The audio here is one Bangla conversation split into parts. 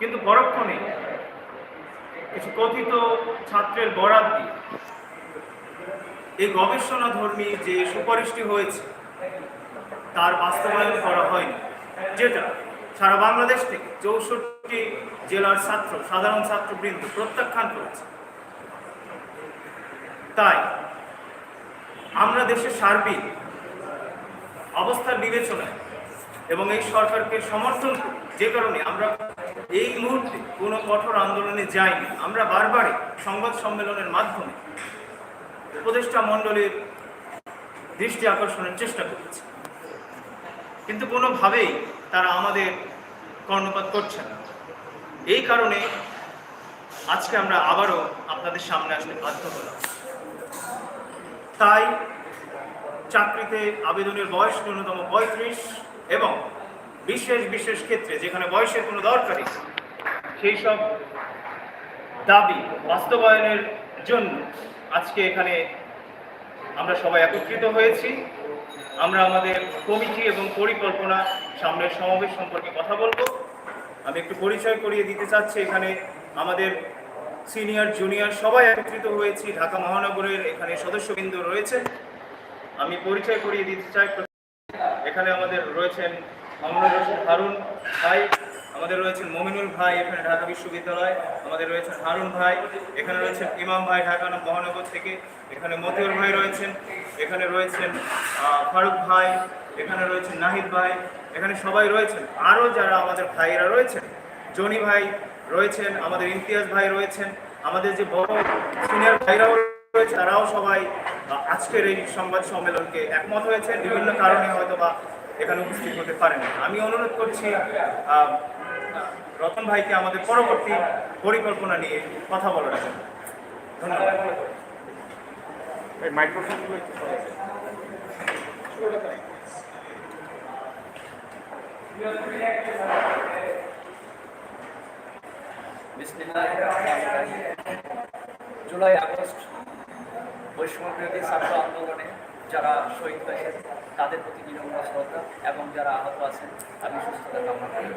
কিন্তু পরক্ষণে কিছু কথিত ছাত্রের বরাত দিয়ে এই গবেষণা ধর্মী যে সুপারিশটি হয়েছে, তার বাস্তবায়ন করা হয়নি। যেটা সারা বাংলাদেশ থেকে চৌষট্টি জেলার ছাত্র, সাধারণ ছাত্রবৃন্দ প্রত্যাখ্যান করেছে। তাই আমরা দেশের সার্বিক অবস্থার বিবেচনায় এবং এই সরকারকে সমর্থন যে কারণে আমরা এই মুহূর্তে কোনো কঠোর আন্দোলনে যাইনি। আমরা বারবারই সংবাদ সম্মেলনের মাধ্যমে উপদেষ্টা মণ্ডলীর দৃষ্টি আকর্ষণের চেষ্টা করেছি। কিন্তু কোনোভাবেই তারা আমাদের কর্ণপাত করছে না। এই কারণে আজকে আমরা আবারও আপনাদের সামনে আসতে বাধ্য হলাম। তাই চাকরিতে আবেদনের বয়স ন্যূনতম পঁয়ত্রিশ এবং বিশেষ বিশেষ ক্ষেত্রে যেখানে বয়সের কোনো দরকারই সেই সব দাবি বাস্তবায়নের জন্য আজকে এখানে আমরা সবাই একত্রিত হয়েছি। আমরা আমাদের কমিটি এবং পরিকল্পনা সামনের সমাবেশ সম্পর্কে কথা বলব। আমি একটু পরিচয় করিয়ে দিতে চাচ্ছি, এখানে আমাদের সিনিয়র, জুনিয়র সবাই একত্রিত হয়েছি। ঢাকা মহানগরের এখানে সদস্যবৃন্দ রয়েছে আমি পরিচয় করিয়ে দিতে চাই। এখানে আমাদের রয়েছেন মামুনুর হারুন ভাই। আমাদের রয়েছেন মমিনুল ভাই, এখানে ঢাকা বিশ্ববিদ্যালয়। আমাদের রয়েছেন হারুন ভাই, এখানে রয়েছেন ইমাম ভাই ঢাকা মহানগর থেকে। এখানে মতিউর ভাই রয়েছেন, এখানে রয়েছেন ফারুক ভাই, এখানে রয়েছেন নাহিদ ভাই, এখানে সবাই রয়েছেন। আরও যারা আমাদের ভাইয়েরা রয়েছেন, জনি ভাই রয়েছেন, আমাদের ইমতিয়াজ ভাই রয়েছেন, আমাদের যে বড় সিনিয়র ভাইরাও রয়েছে, তারাও সবাই আজকের এই সংবাদ সম্মেলনকে একমত হয়েছে বিভিন্ন কারণে হয়তো বা এখানে উপস্থিত হতে পারেন আমি অনুরোধ করছি রতন ভাইকে আমাদের পরবর্তী পরিকল্পনা নিয়ে কথা বলার জন্য। ধন্যবাদ। জুলাই আগস্ট বৈষম্য বিরোধী ছাত্র আন্দোলনে যারা শহীদ হয়েছেন তাদের প্রতি বিনম্র শ্রদ্ধা এবং যারা আহত আছেন আমি সুস্থতা কামনা করি।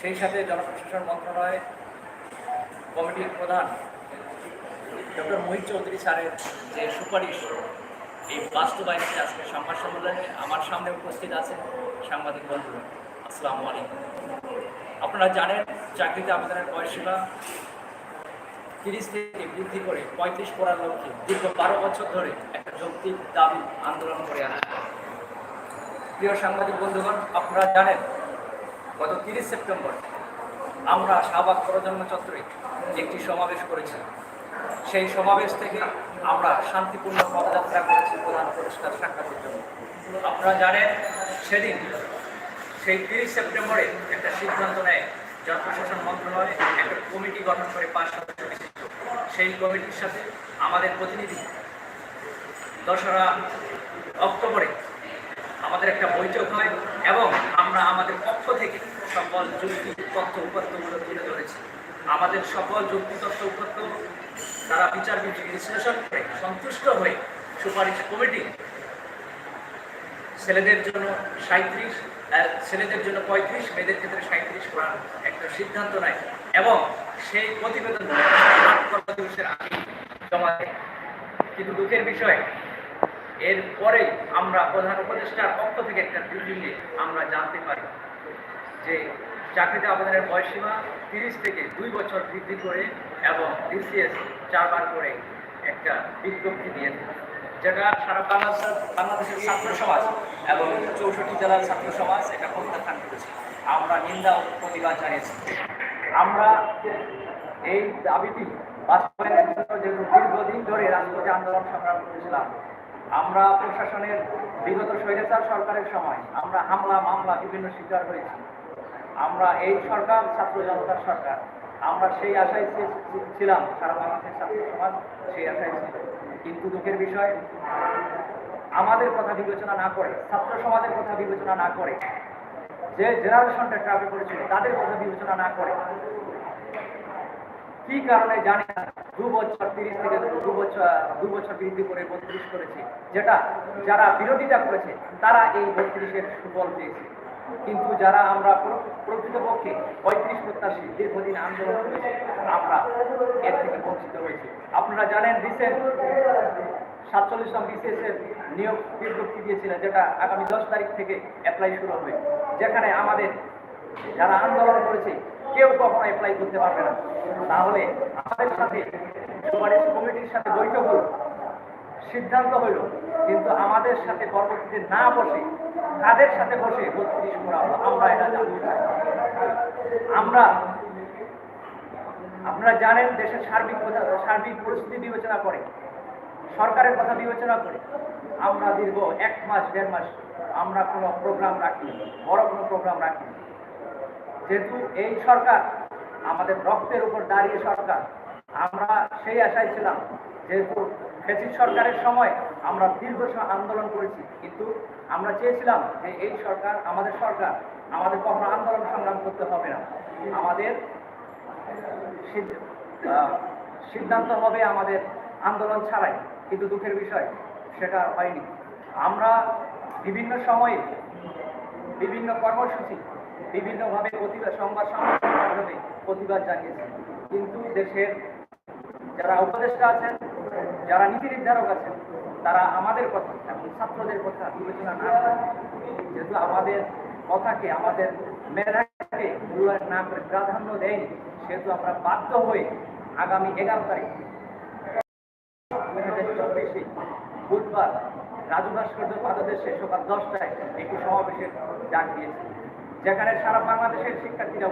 সেই সাথে জনপ্রশাসন মন্ত্রণালয় কমিটির প্রধান ডক্টর মোহিত চৌধুরী স্যারের যে সুপারিশ, এই বাস্তবায়নকে আজকে সংবাদ সম্মেলনে আমার সামনে উপস্থিত আছেন সাংবাদিক বন্ধুরা। আসসালামু আলাইকুম। আপনারা জানেন, চাকরিতে আবেদনের বয়সীমা তিরিশ থেকে বৃদ্ধি করে পঁয়ত্রিশ করার লক্ষ্যে দীর্ঘ বারো বছর ধরে একটা যৌক্তিক দাবি আন্দোলন করে আসছে প্রিয় সাংবাদিক বন্ধুগণ, আপনারা জানেন গত তিরিশ সেপ্টেম্বর আমরা শাহবাগ প্রজন্ম চত্বরে একটি সমাবেশ করেছিলাম সেই সমাবেশ থেকে আমরা শান্তিপূর্ণ পদযাত্রা করেছি প্রধান পুরস্কার সাক্ষাতের জন্য। আপনারা জানেন, সেদিন সেই তিরিশ সেপ্টেম্বরে একটা সিদ্ধান্ত নেয় জনপ্রশাসন মন্ত্রণালয়, একটা কমিটি গঠন করে পাঁচ সদস্য সেই কমিটির সাথে আমাদের প্রতিনিধি দশরা অক্টোবরে আমাদের একটা বৈঠক হয়। এবং আমরা আমাদের পক্ষ থেকে সকল যুক্তি তথ্য উপাত্তগুলো তুলে ধরেছি। আমাদের সকল যুক্তি তথ্য উপাত্ত তারা বিচার বিশ্লেষণ করে, সন্তুষ্ট হয়ে সুপারিশ কমিটি ছেলেদের জন্য সাঁত্রিশ ছেলেদের জন্য পঁয়ত্রিশ, মেয়েদের ক্ষেত্রে সাঁত্রিশ করার একটা সিদ্ধান্ত নেয় এবং সেই প্রতিবেদন কর্মদিবসের আগে জমা দেয়। কিন্তু দুঃখের বিষয় এরপরে আমরা প্রধান উপদেষ্টার পক্ষ থেকে একটা ব্রিফিংয়ে আমরা জানতে পারি যে চাকরিতে আবেদনের বয়সীমা তিরিশ থেকে দুই বছর বৃদ্ধি করে এবং ডিসিএস চারবার করে একটা বিজ্ঞপ্তি দিয়েছে, যেটা সারা বাংলাদেশ বাংলাদেশের ছাত্র সমাজ এবং চৌষট্টি জেলার ছাত্র সমাজ এটা প্রত্যাখ্যান করেছে। আমরা নিন্দা প্রতিবাদ জানিয়েছি। আমরা এই দাবিটি বাস্তবায়নের জন্য যেহেতু দীর্ঘদিন ধরে রাজপথে আন্দোলন সংগ্রাম করেছিলাম। আমরা প্রশাসনের বিগত স্বৈরাচার সরকারের সময় আমরা হামলা, মামলা, বিভিন্ন শিকার হয়েছি। আমরা এই সরকার, ছাত্র জনতার সরকার। আমরা সেই আশায় ছিলাম, সারা বাংলাদেশের ছাত্র সমাজ সেই আশায় ছিল। কিন্তু দুঃখের বিষয়, আমাদের কথা বিবেচনা না করে, ছাত্র সমাজের কথা বিবেচনা না করে, যে জেনারেশনটা ট্রাভেল করেছিল, তাদের কথা বিবেচনা না করে, কি কারণে জানি না। দু বছর তিরিশ থেকে দু বছর দু বছর বৃদ্ধি করে বত্রিশ করেছে। যেটা যারা বিরোধিতা করেছে, তারা এই বত্রিশের সুফল পেয়েছে। কিন্তু যারা আমরা প্রকৃতপক্ষে পঁয়ত্রিশ প্রত্যাশী, দীর্ঘদিন আন্দোলন করেছি, আমরা এর থেকে বঞ্চিত হয়েছি। আপনারা জানেন রিসেন্ট সাতচল্লিশতম বিসিএস এর নিয়োগ বিজ্ঞপ্তি দিয়েছিলেন যেটা আগামী দশ তারিখ থেকে অ্যাপ্লাই শুরু হবে। যেখানে আমাদের যারা আন্দোলন করেছে কেউ কখনো অ্যাপ্লাই করতে পারবে না। তাহলে আমাদের সাথে সুপারিশ কমিটির সাথে বৈঠক হলো, সিদ্ধান্ত হইল কিন্তু আমাদের সাথে পরবর্তীতে না বসে, কাদের সাথে বসে বত্রিশ করা হলো, আমরা এটা চাই। আমরা, আপনারা জানেন দেশের সার্বিক সার্বিক পরিস্থিতি বিবেচনা করে, সরকারের কথা বিবেচনা করে, আমরা দীর্ঘ এক মাস, দেড় মাস আমরা কোনো প্রোগ্রাম রাখিনি, বড় কোনো প্রোগ্রাম রাখিনি। যেহেতু এই সরকার আমাদের রক্তের উপর দাঁড়িয়ে সরকার, আমরা সেই আশায় ছিলাম যেহেতু ফেসিস সরকারের সময় আমরা দীর্ঘ আন্দোলন করেছি, কিন্তু আমরা চেয়েছিলাম যে এই সরকার, আমাদের সরকার আমাদের কখনো আন্দোলন সংগ্রাম করতে হবে না। আমাদের সিদ্ধান্ত হবে আমাদের আন্দোলন ছাড়াই, কিন্তু দুঃখের বিষয়, সেটা হয়নি। আমরা বিভিন্ন সময়ে বিভিন্ন কর্মসূচি বিভিন্নভাবে প্রতিবাদ, সংবাদ সম্মেলনের মাধ্যমে প্রতিবাদ জানিয়েছি। কিন্তু দেশের যারা উপদেষ্টা আছেন, যারা নীতি নির্ধারক আছেন, তারা আমাদের কথা এবং ছাত্রদের কথা বিবেচনা না যেহেতু আমাদের কথাকে, আমাদের মেধাকে মূল্যায়ন না করে প্রাধান্য দেয়নি, সেহেতু আমরা বাধ্য হয়ে আগামী এগারো তারিখ বুধবার রাজু ভাস্কর্য পাদদেশে সকাল দশটায় একটি সমাবেশের ডাক দিয়েছে। যেখানে সারা বাংলাদেশের শিক্ষার্থীরা